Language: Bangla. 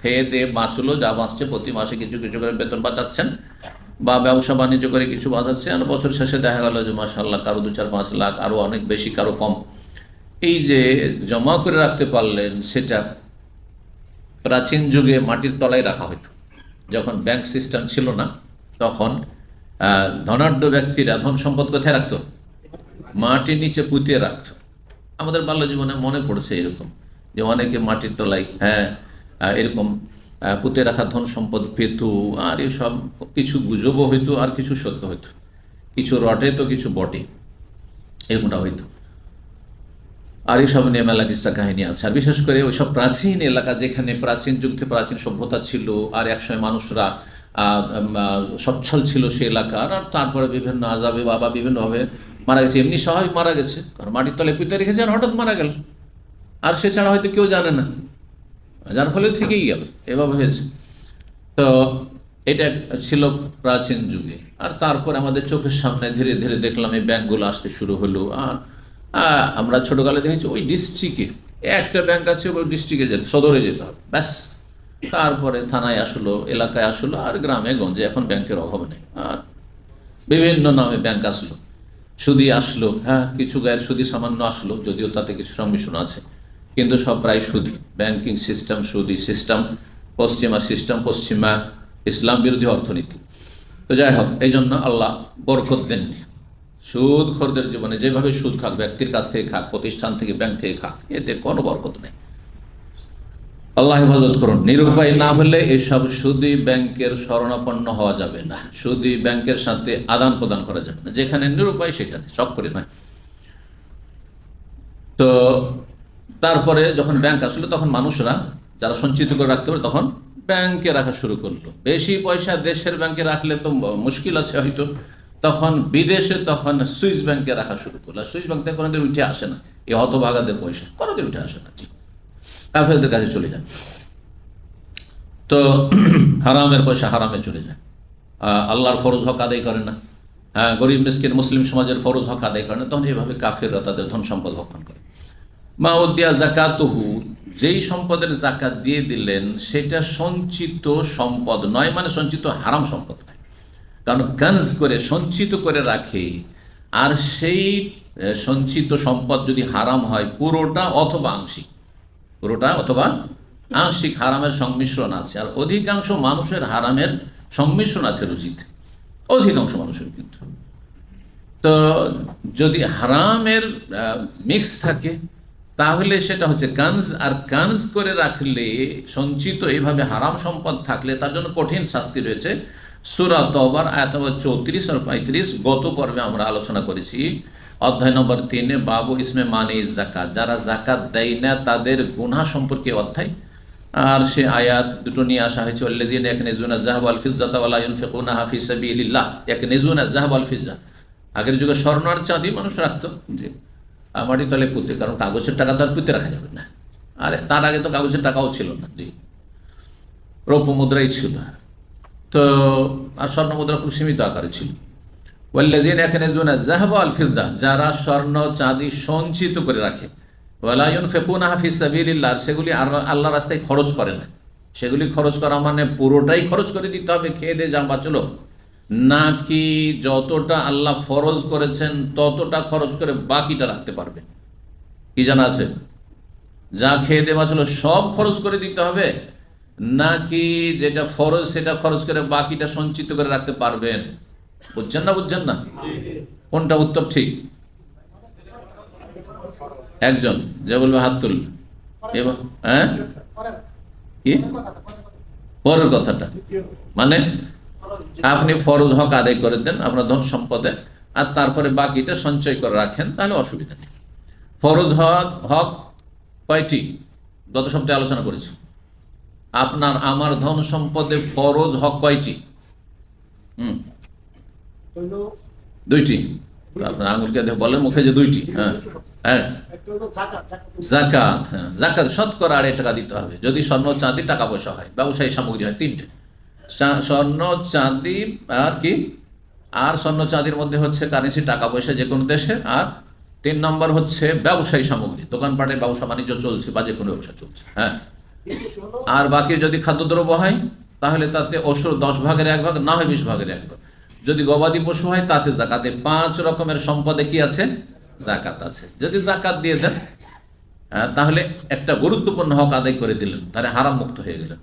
খেয়ে দিয়ে বাঁচলো, যা বাঁচছে প্রতি মাসে কিছু কিছু করে বেতন বাঁচাচ্ছেন বা ব্যবসা বাণিজ্য করে কিছু বাঁচাচ্ছে আর বছর শেষে দেখা গেল যে মাসাল্লাহ কারও দু চার পাঁচ লাখ আরও অনেক বেশি, কারও কম। এই যে জমা করে রাখতে পারলেন, সেটা প্রাচীন যুগে মাটির তলায় রাখা হতো যখন ব্যাংক সিস্টেম ছিল না, তখন ধনাঢ্য ব্যক্তিরা ধন সম্পদ কোথায় রাখতো? মাটির নিচে পুঁতিয়ে রাখতো। আমাদের বাল্য জীবনে মনে পড়ছে এরকম যে অনেকে মাটির তলায় হ্যাঁ এরকম পুঁতে রাখা ধন সম্পদ পেত, আর এসব কিছু গুজবও হইতো, আর কিছু সত্য হইতো। কিছু রটে তো কিছু বটে, এরকমটা হইতো। আর এইসব নিয়ে মেলা কিস্সা কাহিনী আছে। আর বিশেষ করে ওইসব প্রাচীন এলাকা যেখানে প্রাচীন যুগ থেকে প্রাচীন সভ্যতা ছিল, আর একসময় মানুষরা সচ্ছল ছিল সে এলাকার, আর তারপরে বিভিন্ন আজাবে বাবা বিভিন্নভাবে মারা গেছে। এমনি স্বাভাবিক মারা গেছে, কারণ মাটির তলে পুঁতে রেখেছে আর হঠাৎ মারা গেল। আর সে ছাড়া হয়তো কেউ জানে না। যার ফলে থেকেই গেল, এভাবে হয়েছে। তো এটা ছিল প্রাচীন যুগে। আর তারপর আমাদের চোখের সামনে ধীরে ধীরে দেখলাম এই ব্যাঙ্কগুলো আসতে শুরু হলো। আর আমরা ছোটোকালে দেখেছি ওই ডিস্ট্রিক্টে একটা ব্যাংক আছে, ওই ডিস্ট্রিক্টে যেতে, সদরে যেতে হবে, ব্যাস। তারপরে থানায় আসলো, এলাকায় আসলো, আর গ্রামে, গঞ্জে এখন ব্যাংকের অভাব নেই। আর বিভিন্ন নামে ব্যাংক আসলো। সুদি আসলো হ্যাঁ কিছু গায়ের সুদি সামান্য আসলো, যদিও তাতে কিছু সংমিশ্রণ আছে। কিন্তু সব প্রায় সুদি। ব্যাংকিং সিস্টেম সুদি সিস্টেম, পশ্চিমা সিস্টেম, পশ্চিমা ইসলাম বিরোধী অর্থনীতি। তো যাই হোক, এই জন্য আল্লাহ বরকত দেননি। সুদ খোরদের জীবনে যেভাবে সুদ খাক, ব্যক্তির কাছ থেকে খাক, প্রতিষ্ঠান থেকে, ব্যাংক থেকে খাক, এতে কোনো বরকত নেই। আল্লাহ হেফাজত করুন। নিরুপায় না হলে এসব সুদি ব্যাংকের শরণাপন্ন হওয়া যাবে না। সুদি ব্যাংকের সাথে আদান প্রদান করা যাবে না। যেখানে নিরুপায়, সেখানে। সব করে নয়। তো তারপরে যখন ব্যাংক আসলো, তখন মানুষরা যারা সঞ্চিত করে রাখতে পারে, তখন ব্যাংকে রাখা শুরু করল। বেশি পয়সা দেশের ব্যাংকে রাখলে তো মুশকিল আছে হয়তো। তখন বিদেশে তখন সুইস ব্যাংকে রাখা শুরু করল। সুইস ব্যাংক থেকে কোনোদিন উঠে আসে না। এই হতভাগাদের পয়সা কোনোদিন উঠে আসে না। কাফেরদের কাছে চলে যায় তো হারামের পয়সা হারামে চলে যায়। আল্লাহর ফরজ হক আদায় করে না। হ্যাঁ গরিব, মিসকিন, মুসলিম সমাজের ফরজ হক আদায় করে না। তখন এইভাবে কাফেররা তাদের ধন সম্পদ ভক্ষণ করে। মা জাকাতহু যেই সম্পদের জাকাত দিয়ে দিলেন, সেটা সঞ্চিত সম্পদ নয় মানে সঞ্চিত হারাম সম্পদ নয়। কারণ কানজ করে সঞ্চিত করে রাখে, আর সেই সঞ্চিত সম্পদ যদি হারাম হয়, পুরোটা অথবা আংশিক। পুরোটা অথবা আংশিক হারামের সংমিশ্রণ আছে, আর অধিকাংশ মানুষের হারামের সংমিশ্রণ আছে রুজিতে। অধিকাংশ মানুষের কিন্তু। তো যদি হারামের মিক্স থাকে তাহলে সেটা হচ্ছে কানজ আর কানজ করে রাখলে সঞ্চিত এভাবে হারাম সম্পদ থাকলে তার জন্য কঠিন শাস্তি রয়েছে। সুরা তবার আয়াত নম্বর চৌত্রিশ আর পঁয়ত্রিশ, গত পর্বে আমরা আলোচনা করেছি। অধ্যায় নম্বর তিনে, বাবু ইসমে মানে জাকাত যারা জাকাত দেয় না, তাদের গুনাহ সম্পর্কে অধ্যায়। আর সে আয়াত দুটো নিয়ে আসা হয়েছে অল্লেদিন এক নেজুনা জাহাব আল ফিজাত ওয়ালা ইউনফিকুনা হাফিজ সাবিলিল্লাহ। এক নেজুনা জাহাব আল ফিজা আগের যুগে স্বর্ণ আর চাঁদি মানুষ রাখত। যে মাটির তলে পুঁতে, কারণ কাগজের টাকা তো আর পুঁতে রাখা যাবে না। আর, তার আগে তো কাগজের টাকাও ছিল না। জি। রৌপ্য মুদ্রাই ছিল। তো, আর স্বর্ণ মুদ্রা খুব সীমিত আকারে ছিল। ওয়াল্লাযীন ইয়াকনিজুনা যাহাবা আল ফিজ্জা, যারা স্বর্ণ, চাঁদি সঞ্চিত করে রাখে। ওয়ালা ইউনফিকুনাহা ফি সাবিলিল্লাহ, আর সেগুলি আল্লাহর রাস্তায় খরচ করে না। সেগুলি খরচ করা মানে পুরোটাই খরচ করে দিতে হবে, খেয়ে দিয়ে যা বাঁচলো নাকি যতটা আল্লাহ ফরজ করেছেন, ততটা খরচ করে বাকিটা রাখতে পারবে? কি জানা আছে? যা খেয়ে দেওয়া ছিল সব খরচ করে দিতে হবে, নাকি যেটা ফরজ সেটা খরচ করে বাকিটা সঞ্চিত করে রাখতে পারবেন? বুঝছেন না বুঝছেন না? কোনটা উত্তর ঠিক? একজন, যে বলবে হাত তুল। এবার হ্যাঁ? কি? পরের কথাটা। মানে আপনি ফরজ হক আদায় করে দেন আপনার ধন সম্পদে আর তারপরে বাকিটা সঞ্চয় করে রাখেন তাহলে অসুবিধা নেই। ফরজ হক হক কয়টি? গত সপ্তাহে আলোচনা করেছি। আপনার আমার ধন সম্পদে ফরজ হক কয়টি? হুম। দুইটি। আপনার আঙুলকে বলেন মুখে যে দুইটি হ্যাঁ। হ্যাঁ। জাকাত হ্যাঁ। জাকাত শতকরা আড়াই টাকা দিতে হবে। যদি স্বর্ণ চাঁদি টাকা পয়সা হয় ব্যবসায়ী সামগ্রী হয় তিনটে। স্বর্ণ চাঁদি আর কি? আর স্বর্ণ চাঁদির মধ্যে হচ্ছে কারেন্সি টাকা পয়সা যে কোনো দেশে আর তিন নম্বর হচ্ছে ব্যবসায়ী সামগ্রী দোকানপাটে ব্যবসা, বাণিজ্য চলছে বা যে কোনো ব্যবসা চলছে হ্যাঁ। আর বাকি যদি খাদ্যদ্রব্য হয়, তাহলে তাতে অসুর দশ ভাগের এক ভাগ, না হয় বিশ ভাগের এক ভাগ। যদি গবাদি পশু হয়, তাতে জাকাতে পাঁচ রকমের সম্পদে কি আছে? জাকাত আছে। যদি জাকাত দিয়ে দেন তাহলে একটা গুরুত্বপূর্ণ হক আদায় করে দিলেন, তাহলে হারাম মুক্ত হয়ে গেলেন।